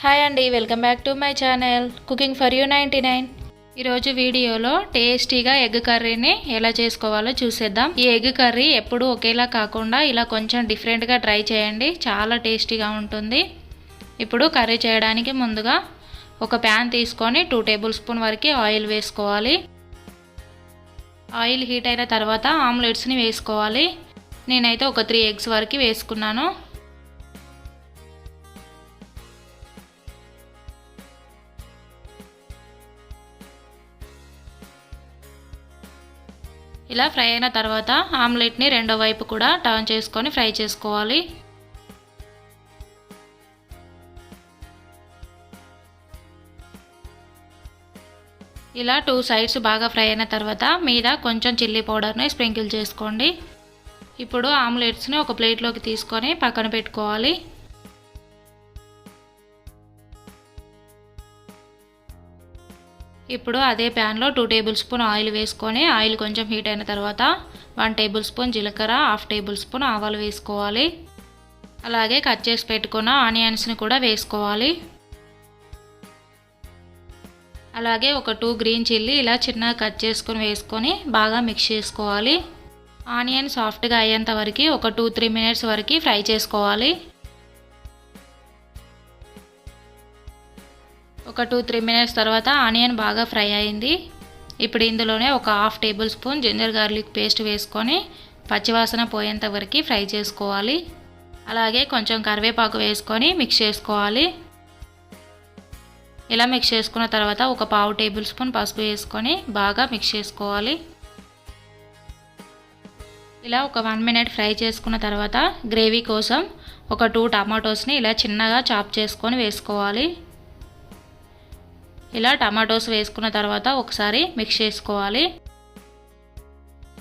Hi అండి welcome back to my channel cooking for you ninety nine. ఈరోజు వీడియోలో టేస్టీగా ఎగ్ కర్రీని ఎలా చేసుకోవాలో చూసేద్దాం. ఈ ఎగ్ కర్రీ ఎప్పుడూ ఒకేలా కాకుండా ఇలా కొంచెం డిఫరెంట్గా ట్రై చేయండి చాలా టేస్టీగా ఉంటుంది. ఇప్పుడు కర్రీ చేయడానికి ముందుగా ఒక ప్యాన్ తీసుకొని టూ టేబుల్ స్పూన్ వరకు ఆయిల్ వేసుకోవాలి. ఆయిల్ హీట్ అయిన తర్వాత ఆమ్లెట్స్ని వేసుకోవాలి. నేనైతే ఒక త్రీ ఎగ్స్ వరకు వేసుకున్నాను. ఇలా ఫ్రై అయిన తర్వాత ఆమ్లెట్ని రెండో వైపు కూడా టర్న్ చేసుకొని ఫ్రై చేసుకోవాలి. ఇలా టూ సైడ్స్ బాగా ఫ్రై అయిన తర్వాత మీద కొంచెం చిల్లీ పౌడర్ని స్ప్రింకిల్ చేసుకోండి. ఇప్పుడు ఆమ్లెట్స్ని ఒక ప్లేట్లోకి తీసుకొని పక్కన పెట్టుకోవాలి. ఇప్పుడు అదే ప్యాన్లో టూ టేబుల్ స్పూన్ ఆయిల్ వేసుకొని ఆయిల్ కొంచెం హీట్ అయిన తర్వాత వన్ టేబుల్ స్పూన్ జీలకర్ర హాఫ్ టేబుల్ స్పూన్ ఆవాలు వేసుకోవాలి. అలాగే కట్ చేసి పెట్టుకున్న ఆనియన్స్ని కూడా వేసుకోవాలి. అలాగే ఒక టూ గ్రీన్ చిల్లీ ఇలా చిన్నగా కట్ చేసుకొని వేసుకొని బాగా మిక్స్ చేసుకోవాలి. ఆనియన్ సాఫ్ట్గా అయ్యేంత వరకు ఒక టూ త్రీ మినిట్స్ వరకు ఫ్రై చేసుకోవాలి. ఒక టూ త్రీ మినిట్స్ తర్వాత ఆనియన్ బాగా ఫ్రై అయింది. ఇప్పుడు ఇందులోనే ఒక half tablespoon ginger garlic paste వేసుకొని పచ్చివాసన పోయేంత వరకు ఫ్రై చేసుకోవాలి. అలాగే కొంచెం కరివేపాకు వేసుకొని మిక్స్ చేసుకోవాలి. ఇలా మిక్స్ చేసుకున్న తర్వాత ఒక పావు టేబుల్ స్పూన్ పసుపు వేసుకొని బాగా మిక్స్ చేసుకోవాలి. ఇలా ఒక వన్ మినిట్ ఫ్రై చేసుకున్న తర్వాత గ్రేవీ కోసం ఒక టూ టమాటోస్ని ఇలా చిన్నగా చాప్ చేసుకొని వేసుకోవాలి. ఇలా టమాటోస్ వేసుకున్న తర్వాత ఒకసారి మిక్స్ చేసుకోవాలి.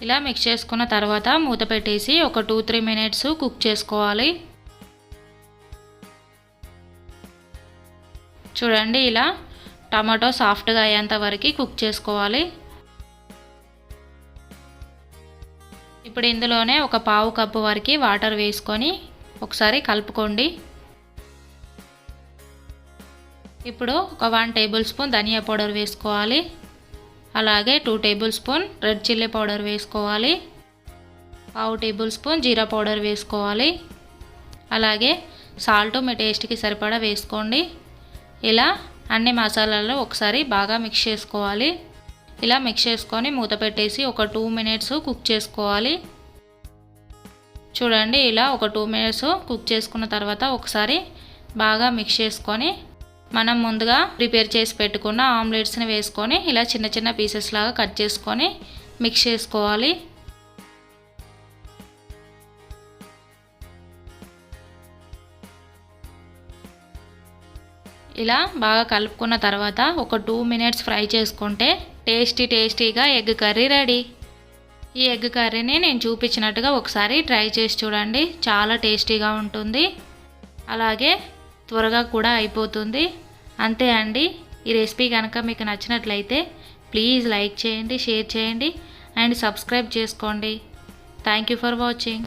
ఇలా మిక్స్ చేసుకున్న తర్వాత మూత పెట్టేసి ఒక టూ త్రీ మినిట్స్ కుక్ చేసుకోవాలి. చూడండి ఇలా టమాటో సాఫ్ట్గా అయ్యేంత వరకు కుక్ చేసుకోవాలి. ఇప్పుడు ఇందులోనే ఒక పావు కప్పు వరకు వాటర్ వేసుకొని ఒకసారి కలుపుకోండి. ఇప్పుడు ఒక వన్ టేబుల్ స్పూన్ ధనియా పౌడర్ వేసుకోవాలి. అలాగే two tablespoon red chilli powder వేసుకోవాలి. పావు టేబుల్ స్పూన్ జీరా పౌడర్ వేసుకోవాలి. అలాగే సాల్ట్ మీ టేస్ట్కి సరిపడా వేసుకోండి. ఇలా అన్ని మసాలాలు ఒకసారి బాగా మిక్స్ చేసుకోవాలి. ఇలా మిక్స్ చేసుకొని మూత పెట్టేసి ఒక టూ మినిట్స్ కుక్ చేసుకోవాలి. చూడండి ఇలా ఒక టూ మినిట్స్ కుక్ చేసుకున్న తర్వాత ఒకసారి బాగా మిక్స్ చేసుకొని మనం ముందుగా ప్రిపేర్ చేసి పెట్టుకున్న ఆమ్లెట్స్ని వేసుకొని ఇలా చిన్న చిన్న పీసెస్ లాగా కట్ చేసుకొని మిక్స్ చేసుకోవాలి. ఇలా బాగా కలుపుకున్న తర్వాత ఒక టూ మినిట్స్ ఫ్రై చేసుకుంటే టేస్టీ టేస్టీగా ఎగ్ కర్రీ రెడీ. ఈ ఎగ్ కర్రీని నేను చూపించినట్టుగా ఒకసారి ట్రై చేసి చూడండి. చాలా టేస్టీగా ఉంటుంది. అలాగే త్వరగా కూడా అయిపోతుంది. అంతే అండి. ఈ రెసిపీ కనుక మీకు నచ్చినట్లయితే ప్లీజ్ లైక్ చేయండి షేర్ చేయండి అండ్ సబ్స్క్రైబ్ చేసుకోండి. Thank you for watching.